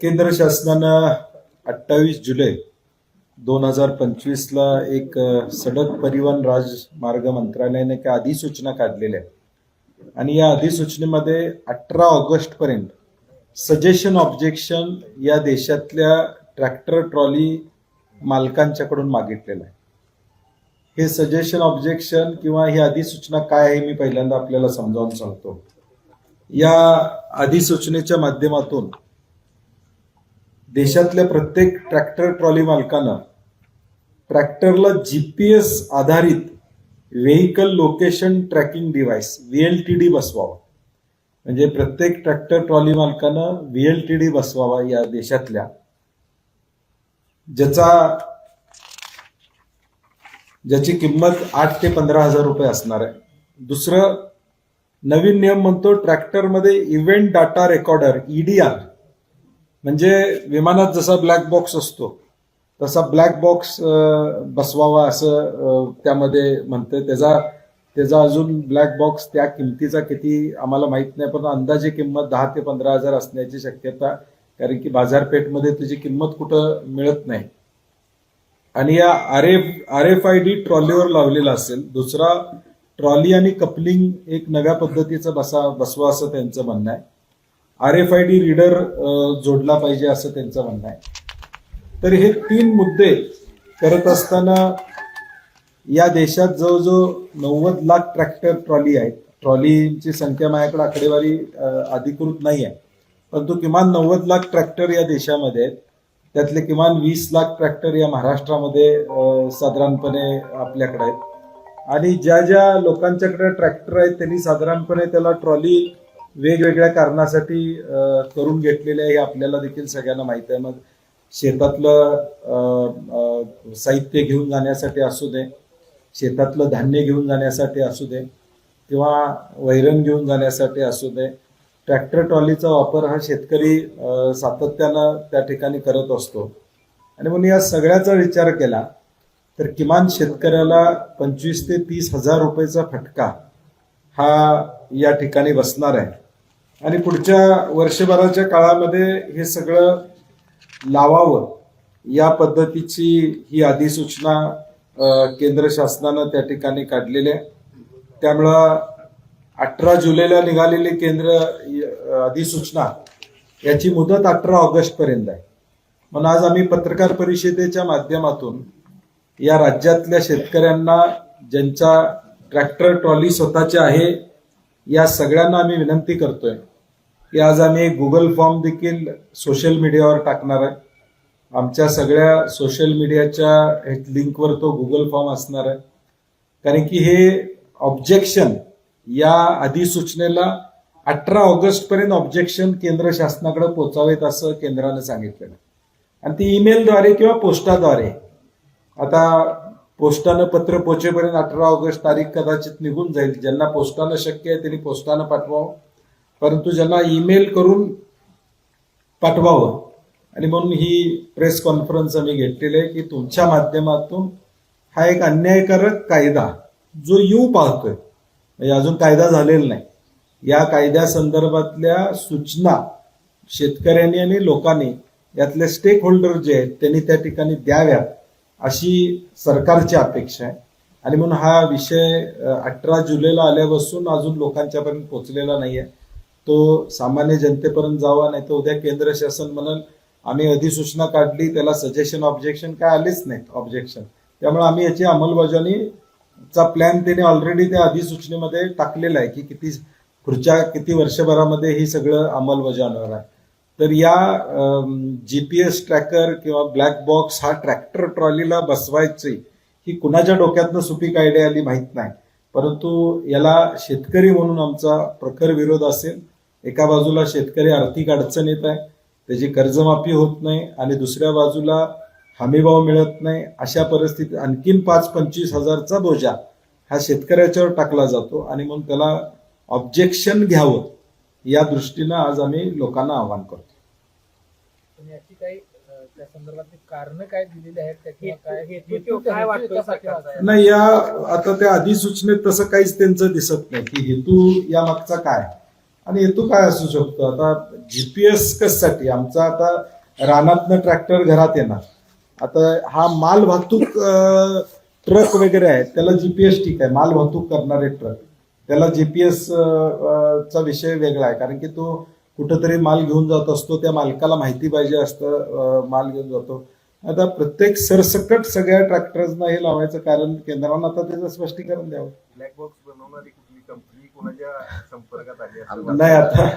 केंद्र शासनानं अठ्ठावीस जुलै दोन हजार पंचवीसला एक सडक परिवहन राजमार्ग मंत्रालयाने एका अधिसूचना काढलेल्या आहे. आणि या अधिसूचनेमध्ये अठरा ऑगस्टपर्यंत सजेशन ऑब्जेक्शन या देशातल्या ट्रॅक्टर ट्रॉली मालकांच्याकडून मागितलेलं आहे. हे सजेशन ऑब्जेक्शन किंवा ही अधिसूचना काय आहे मी पहिल्यांदा आपल्याला समजावून सांगतो. या अधिसूचनेच्या माध्यमातून देशातल्या प्रत्येक ट्रॅक्टर ट्रॉली मालकानं ट्रॅक्टरला जीपीएस आधारित vehicle location tracking device VLTD बसवावा. म्हणजे प्रत्येक ट्रॅक्टर ट्रॉली मालकानं व्हीएलटीडी बसवावा या देशातल्या. ज्याचा ज्याची किंमत आठ ते पंधरा हजार रुपये असणार आहे. दुसरं नवीन नियम म्हणतो ट्रॅक्टरमध्ये इव्हेंट डाटा रेकॉर्डर ईडीआर म्हणजे विमानात जसा ब्लॅक बॉक्स असतो तसा ब्लॅक बॉक्स बसवावा असं त्यामध्ये म्हणतं त्याचा त्याचा अजून ब्लॅक बॉक्स त्या किमतीचा किती आम्हाला माहीत नाही पण अंदाजे किंमत दहा ते पंधरा हजार असण्याची शक्यता कारण की बाजारपेठमध्ये त्याची किंमत कुठं मिळत नाही. आणि या R F R F I D ट्रॉलीवर लावलेला असेल दुसरा ट्रॉली आणि कपलिंग एक नव्या पद्धतीचं बसा बसवा असं त्यांचं म्हणणं आहे. R F I D reader जोडला पाहिजे असं त्यांचं म्हणणं आहे. तर हे तीन मुद्दे करत असताना या देशात जवळजवळ नव्वद लाख ट्रॅक्टर ट्रॉली आहेत. ट्रॉलीची संख्या माझ्याकडे आकडेवारी अधिकृत नाही आहे. परंतु किमान नव्वद लाख ट्रॅक्टर या देशामध्ये आहेत. त्यातले किमान वीस लाख ट्रॅक्टर या महाराष्ट्रामध्ये साधारणपणे आपल्याकडे आहेत. आणि ज्या ज्या लोकांच्याकडे ट्रॅक्टर आहेत त्यांनी साधारणपणे त्याला ट्रॉली वेगवेगळ्या कारणासाठी करून घेतलेले आहे हे आपल्याला देखील सगळ्यांना माहीत आहे. मग शेतातलं साहित्य घेऊन जाण्यासाठी असू दे शेतातलं धान्य घेऊन जाण्यासाठी असू दे किंवा वैरण घेऊन जाण्यासाठी असू दे ट्रॅक्टर ट्रॉलीचा वापर हा शेतकरी सातत्यानं त्या ठिकाणी करत असतो. आणि म्हणून या सगळ्याचा विचार केला तर किमान शेतकऱ्याला पंचवीस ते तीस हजार रुपयेचा फटका हा या ठिकाणी बसणार आहे. आणि पुढच्या वर्षभराच्या काळामध्ये हे सगळं लावावं या पद्धतीची ही अधिसूचना केंद्र शासनानं त्या ठिकाणी काढलेली आहे. त्यामुळं अठरा जुलैला निघालेली केंद्र अधिसूचना याची मुदत अठरा ऑगस्टपर्यंत आहे. म्हणून आज आम्ही पत्रकार परिषदेच्या माध्यमातून या राज्यातल्या शेतकऱ्यांना ज्यांच्या ट्रॅक्टर ट्रॉली स्वतःची आहे या सगळ्यांना आम्ही विनंती करतोय की आज आम्ही गुगल फॉर्म देखील सोशल मीडियावर टाकणार आहे. आमच्या सगळ्या सोशल मीडियाच्या लिंकवर तो गुगल फॉर्म असणार आहे. कारण की हे ऑब्जेक्शन या अधिसूचनेला अठरा ऑगस्ट पर्यंत ऑब्जेक्शन केंद्र शासनाकडे पोचावेत असं केंद्रानं सांगितलेलं आणि ती ईमेलद्वारे किंवा पोस्टाद्वारे आता पोस्टानं पत्र पोचेपर्यंत अठरा ऑगस्ट तारीख कदाचित निघून जाईल. ज्यांना पोस्टानं शक्य आहे त्यांनी पोस्टानं पाठवावं. परंतु ज्यांना ईमेल करून पाठवावं. आणि म्हणून ही प्रेस कॉन्फरन्स आम्ही घेतलेली आहे की तुमच्या माध्यमातून हा एक अन्यायकारक कायदा जो येऊ पाहतोय म्हणजे अजून कायदा झालेला नाही या कायद्यासंदर्भातल्या सूचना शेतकऱ्यांनी आणि लोकांनी यातले स्टेक होल्डर जे आहेत त्यांनी त्या ठिकाणी द्याव्यात. अशी सरकारची अपेक्षा आहे. आणि म्हणून हा विषय अठरा जुलैला आल्यापासून अजून लोकांच्यापर्यंत पोहोचलेला आहे तो सामान्य जनतेपर्यंत जावा नाही तर उद्या केंद्र शासन म्हणाल आम्ही अधिसूचना काढली त्याला सजेशन ऑब्जेक्शन काय आलेच नाहीत ऑब्जेक्शन त्यामुळे आम्ही याची अंमलबजावणीचा प्लॅन त्याने ऑलरेडी त्या अधिसूचनेमध्ये टाकलेला आहे की किती पुढच्या किती वर्षभरामध्ये ही सगळं अंमलबजावणार आहे. तर या जी पी एस ट्रॅकर किंवा ब्लॅक बॉक्स हा ट्रॅक्टर ट्रॉलीला बसवायचे ही कुणाच्या डोक्यातनं सुपीक आयडिया आली माहीत नाही. परंतु याला शेतकरी म्हणून आमचा प्रखर विरोध असेल. एका बाजूला शेतकरी आर्थिक अडचण येत आहे त्याची कर्जमाफी होत नाही आणि दुसऱ्या बाजूला हमीभाव मिळत नाही. अशा परिस्थितीत आणखीन पाच पंचवीस हजारचा बोजा हा शेतकऱ्याच्यावर टाकला जातो आणि मग त्याला ऑब्जेक्शन घ्यावं. या दृष्टीनं आज आम्ही लोकांना आवाहन करतो. याची काही त्या कारण काय दिलेली आहेत? नाही या आता त्या अधिसूचनेत तसं काहीच त्यांचं दिसत नाही. की हेतू या मागचा काय? आणि हेतू काय असू शकतो? आता जीपीएस कशासाठी? आमचा आता रानातनं ट्रॅक्टर घरात येणार. आता हा माल वाहतूक ट्रक वगैरे आहे त्याला जीपीएस ठीक आहे. माल वाहतूक करणारे ट्रक. त्याला जीपीएस चा विषय वेगळा आहे. कारण की तो कुठंतरी माल घेऊन जात असतो त्या मालकाला माहिती पाहिजे असतं माल घेऊन जातो. आता प्रत्येक सरसकट सगळ्या ट्रॅक्टर्सना हे लावायचं कारण केंद्रानं आता त्याचं स्पष्टीकरण द्यावं. ब्लॅक बॉक्स बनवणारी कुठली कंपनी कोणाच्या संपर्कात आली नाही आता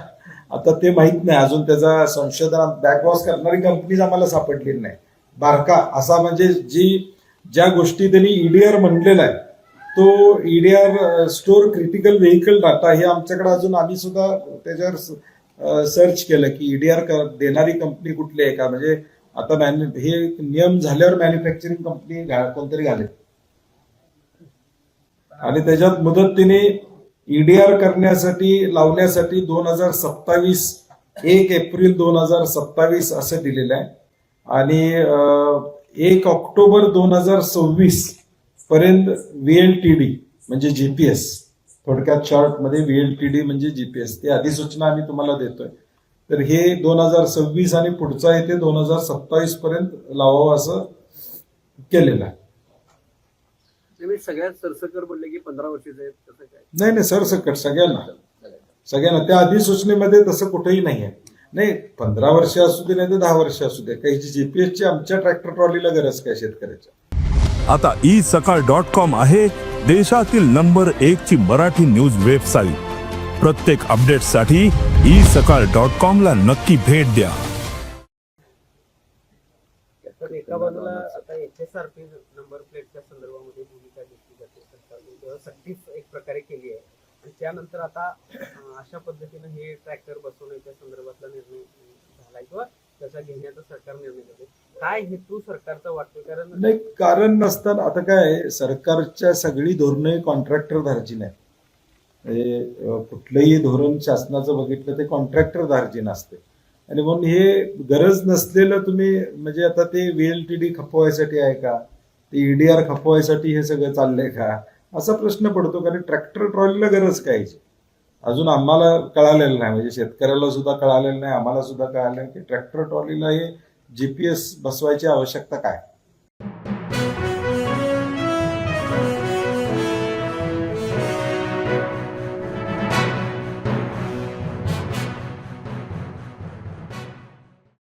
आता ते माहीत नाही. अजून त्याचा संशोधन बॅकवॉश करणारी कंपनीज आम्हाला सापडलेली नाही. बारका असा म्हणजे जी ज्या गोष्टी त्यांनी ईडीआर म्हणलेला आहे तो EDR store critical vehicle data हे आमच्याकडे अजून आम्ही सुद्धा त्याच्यावर सर्च केलं की ईडीआर देणारी कंपनी कुठली आहे का? म्हणजे आता मॅन्यु हे नियम झाल्यावर मॅन्युफॅक्चरिंग कंपनी कोणतरी घाले आणि त्याच्यात मुदतीने ईडीआर करण्यासाठी लावण्यासाठी दोन हजार सत्तावीस एक एप्रिल दोन हजार सत्तावीस असं दिलेलं आहे. आणि एक ऑक्टोबर दोन हजार सव्वीस पर्यंत व्हीएलटीडी म्हणजे जीपीएस थोडक्यात शॉर्टमध्ये व्हीएलटीडी म्हणजे जीपीएस ती अधिसूचना आम्ही तुम्हाला देतोय. तर हे दोन हजार सव्वीस आणि पुढचा येते दोन हजार सत्तावीस पर्यंत लावावं असं केलेलं आहे. सगळ्यात सरसकट बोलले की पंधरा वर्षाचे नाही नाही सरसकट सगळ्यांना. सगळ्यांना. त्या अधिसूचनेमध्ये तसं कुठेही नाही आहे नाही पंधरा वर्ष असू दे नाही तर दहा वर्ष असू दे. काही जीपीएसची आमच्या ट्रॅक्टर ट्रॉलीला गरज काय शेतकऱ्याच्या आता ई सकाळ डॉट कॉम आहे देशातील नंबर एक ची मराठी न्यूज वेबसाईट. प्रत्येक अपडेटसाठी ई सकाळ डॉट कॉम ला नक्की भेट द्या. तर एका बाजूला आता H S R P number प्लेटच्या संदर्भामध्ये भूमिका घेतली जाते सरकारने सक्तीच एक प्रकारे केली आहे. आणि त्यानंतर आता अशा पद्धतीनं हे ट्रॅक्टर बसवण्याच्या संदर्भातला निर्णय झाला किंवा त्याचा घेण्याचा सरकार निर्णय काय हेतू सरकारचा वाटतो कारण नाही कारण नसताना आता काय आहे, सरकारच्या सगळी धोरणे कॉन्ट्रॅक्टर धार्जिन आहेत. कुठलंही धोरण शासनाचं बघितलं ते कॉन्ट्रॅक्टर धार्जिन असते. आणि म्हणून हे गरज नसलेलं तुम्ही म्हणजे आता ते व्हीएलटीडी खपवायसाठी आहे का? ते ईडीआर खपवायसाठी हे सगळं चाललंय का? असा प्रश्न पडतो कारण ट्रॅक्टर ट्रॉलीला गरज काय अजून आम्हाला कळालेलं नाही म्हणजे शेतकऱ्याला सुद्धा कळालेलं नाही आम्हाला सुद्धा कळालं नाही की ट्रॅक्टर ट्रॉलीला हे जी पी एस बसवायची आवश्यकता काय?